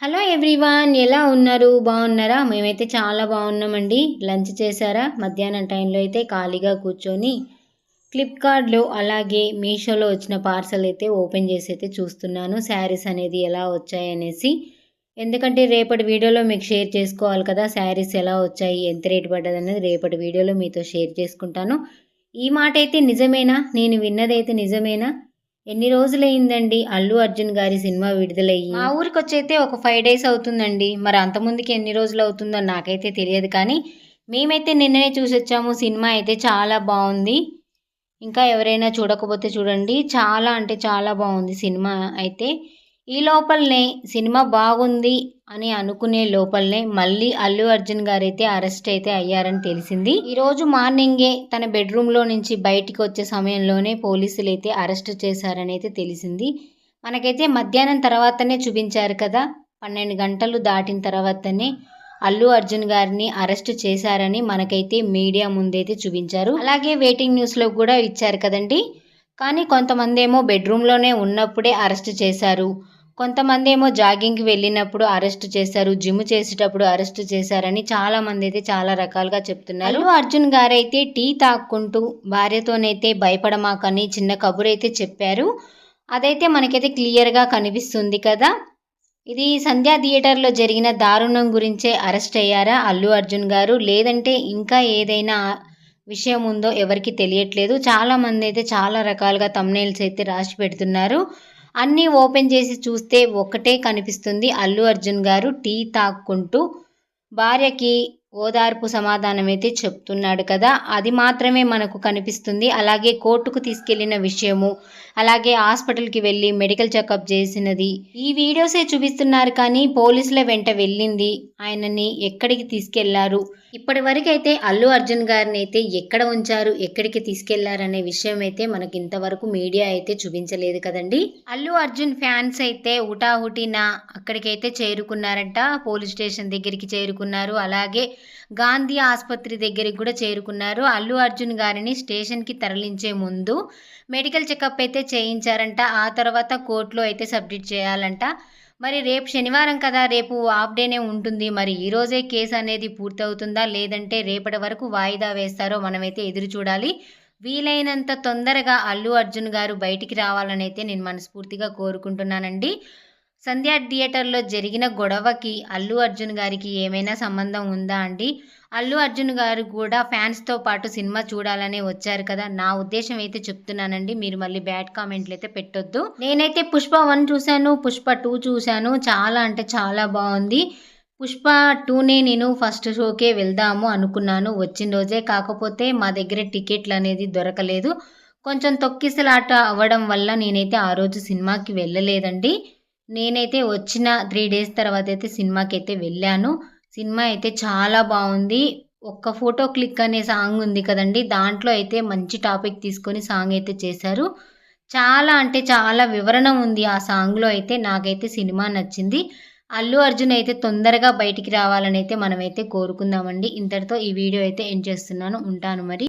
Hello everyone ఎలా ఉన్నారు? బాగున్నారా? మేమైతే చాలా బాగున్నామండి. లంచ్ చేశారా? మధ్యాహ్నం టైంలో అయితే ఖాళీగా కూర్చొని ఫ్లిప్కార్ట్లో అలాగే మీషోలో వచ్చిన పార్సల్ అయితే ఓపెన్ చేసి అయితే చూస్తున్నాను. శారీస్ అనేది ఎలా వచ్చాయనేసి ఎందుకంటే రేపటి వీడియోలో మీకు షేర్ చేసుకోవాలి కదా శారీస్ ఎలా వచ్చాయి ఎంత రేటు పడ్డది అనేది రేపటి వీడియోలో మీతో షేర్ చేసుకుంటాను. ఈ మాట అయితే నిజమేనా? నేను విన్నదైతే నిజమేనా? ఎన్ని రోజులైందండి అల్లు అర్జున్ గారి సినిమా విడుదలయ్యి? మా ఊరికి వచ్చైతే ఒక ఫైవ్ డేస్ అవుతుందండి. మరి అంతముందుకి ఎన్ని రోజులు అవుతుందో నాకైతే తెలియదు కానీ మేమైతే నిన్ననే చూసి వచ్చాము సినిమా అయితే చాలా బాగుంది ఇంకా ఎవరైనా చూడకపోతే చూడండి. చాలా అంటే చాలా బాగుంది సినిమా అయితే. ఈ లోపలనే సినిమా బాగుంది అని అనుకునే లోపలనే మళ్ళీ అల్లు అర్జున్ గారైతే అరెస్ట్ అయితే అయ్యారని తెలిసింది. ఈరోజు మార్నింగే తన బెడ్రూమ్లో నుంచి బయటికి వచ్చే సమయంలోనే పోలీసులు అయితే అరెస్ట్ చేశారని అయితే తెలిసింది. మనకైతే మధ్యాహ్నం తర్వాతనే చూపించారు కదా. పన్నెండు గంటలు దాటిన తర్వాతనే అల్లు అర్జున్ గారిని అరెస్ట్ చేశారని మనకైతే మీడియా ముందైతే చూపించారు. అలాగే వెయిటింగ్ న్యూస్లో కూడా ఇచ్చారు కదండి. కానీ కొంతమంది ఏమో బెడ్రూమ్లోనే ఉన్నప్పుడే అరెస్ట్ చేశారు. కొంతమంది ఏమో జాగింగ్కి వెళ్ళినప్పుడు అరెస్ట్ చేశారు జిమ్ చేసేటప్పుడు అరెస్ట్ చేశారని చాలా మంది అయితే చాలా రకాలుగా చెప్తున్నారు. అర్జున్ గారైతే టీ తాక్కుంటూ భార్యతోనైతే భయపడమాకని చిన్న కబురు అయితే చెప్పారు. అదైతే మనకైతే క్లియర్గా కనిపిస్తుంది కదా. ఇది సంధ్యా థియేటర్లో జరిగిన దారుణం గురించే అరెస్ట్ అయ్యారా అల్లు అర్జున్ గారు? లేదంటే ఇంకా ఏదైనా విషయం ఉందో ఎవరికి తెలియట్లేదు. చాలామంది అయితే చాలా రకాలుగా తమ్నేల్స్ అయితే రాసి పెడుతున్నారు. అన్నీ ఓపెన్ చేసి చూస్తే ఒకటే కనిపిస్తుంది. అల్లు అర్జున్ గారు టీ తాక్కుంటూ భార్యకి ఓదార్పు సమాధానం అయితే చెప్తున్నాడు కదా. అది మాత్రమే మనకు కనిపిస్తుంది. అలాగే కోర్టుకు తీసుకెళ్ళిన విషయము అలాగే హాస్పిటల్కి వెళ్ళి మెడికల్ చెకప్ చేసినది. ఈ వీడియోసే చూపిస్తున్నారు కానీ పోలీసుల వెంట వెళ్ళింది. ఆయనని ఎక్కడికి తీసుకెళ్ళారు? ఇప్పటి వరకు అయితే అల్లు అర్జున్ గారిని అయితే ఎక్కడ ఉంచారు ఎక్కడికి తీసుకెళ్ళారనే విషయం అయితే మనకి ఇంతవరకు మీడియా అయితే చూపించలేదు కదండి. అల్లు అర్జున్ ఫ్యాన్స్ అయితే హుటాహుటిన అక్కడికైతే చేరుకున్నారంట. పోలీస్ స్టేషన్ దగ్గరికి చేరుకున్నారు. అలాగే గాంధీ ఆసుపత్రి దగ్గరికి కూడా చేరుకున్నారు. అల్లు అర్జున్ గారిని స్టేషన్కి తరలించే ముందు మెడికల్ చెకప్ అయితే చేయించారంట. ఆ తర్వాత కోర్టులో అయితే సబ్మిట్ చేయాలంట. మరి రేపు శనివారం కదా రేపు హాఫ్ డేనే ఉంటుంది. మరి ఈరోజే కేసు అనేది పూర్తవుతుందా లేదంటే రేపటి వరకు వాయిదా వేస్తారో మనమైతే ఎదురు చూడాలి. వీలైనంత తొందరగా అల్లు అర్జున్ గారు బయటికి రావాలని అయితే నేను మనస్ఫూర్తిగా కోరుకుంటున్నానండి. సంధ్యా థియేటర్లో జరిగిన గొడవకి అల్లు అర్జున్ గారికి ఏమైనా సంబంధం ఉందా అండి? అల్లు అర్జున్ గారు కూడా ఫ్యాన్స్తో పాటు సినిమా చూడాలనే వచ్చారు కదా. నా ఉద్దేశం అయితే చెప్తున్నానండి. మీరు మళ్ళీ బ్యాడ్ కామెంట్లు అయితే పెట్టొద్దు. నేనైతే పుష్ప వన్ చూశాను పుష్ప టూ చూశాను. చాలా అంటే చాలా బాగుంది. పుష్ప టూనే నేను ఫస్ట్ షోకే వెళ్దాము అనుకున్నాను. వచ్చిన రోజే కాకపోతే మా దగ్గర టికెట్లు అనేది దొరకలేదు. కొంచెం తొక్కిసలాట అవ్వడం వల్ల నేనైతే ఆ రోజు సినిమాకి వెళ్ళలేదండి. నేనైతే వచ్చిన త్రీ డేస్ తర్వాత అయితే సినిమాకి అయితే వెళ్ళాను. సినిమా అయితే చాలా బాగుంది. ఒక్క ఫోటో క్లిక్ అనే సాంగ్ ఉంది కదండి. దాంట్లో అయితే మంచి టాపిక్ తీసుకొని సాంగ్ అయితే చేశారు. చాలా అంటే చాలా వివరణ ఉంది ఆ సాంగ్లో అయితే నాకైతే సినిమా నచ్చింది. అల్లు అర్జున్ అయితే తొందరగా బయటికి రావాలని అయితే మనమైతే కోరుకుందామండి. ఇంతటితో ఈ వీడియో అయితే ఎండ్ చేస్తున్నాను. ఉంటాను మరి.